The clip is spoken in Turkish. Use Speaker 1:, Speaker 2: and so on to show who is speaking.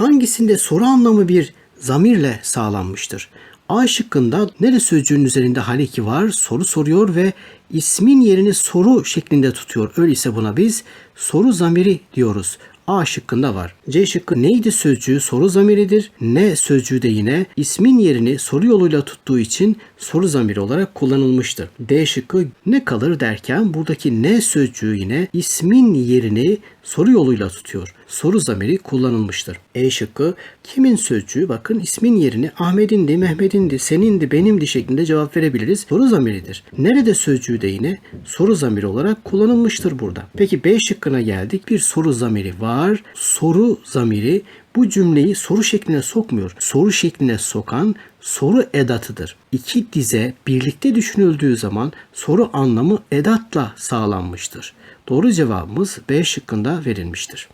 Speaker 1: hangisinde soru anlamı bir zamirle sağlanmıştır? A şıkkında nere sözcüğün üzerinde haleki var, soru soruyor ve ismin yerini soru şeklinde tutuyor. Öyleyse buna biz soru zamiri diyoruz. A şıkkında var. C şıkkı neydi sözcüğü soru zamiridir. Ne sözcüğü de yine ismin yerini soru yoluyla tuttuğu için soru zamiri olarak kullanılmıştır. D şıkkı ne kalır derken buradaki ne sözcüğü yine ismin yerini soru yoluyla tutuyor. Soru zamiri kullanılmıştır. E şıkkı kimin sözcüğü bakın ismin yerini Ahmet'indi, Mehmet'indi, senindi, benimdi şeklinde cevap verebiliriz. Soru zamiridir. Nerede sözcüğü de yine soru zamiri olarak kullanılmıştır burada. Peki B şıkkına geldik. Bir soru zamiri var. Soru zamiri bu cümleyi soru şekline sokmuyor. Soru şekline sokan soru edatıdır. İki dize birlikte düşünüldüğü zaman soru anlamı edatla sağlanmıştır. Doğru cevabımız B şıkkında verilmiştir.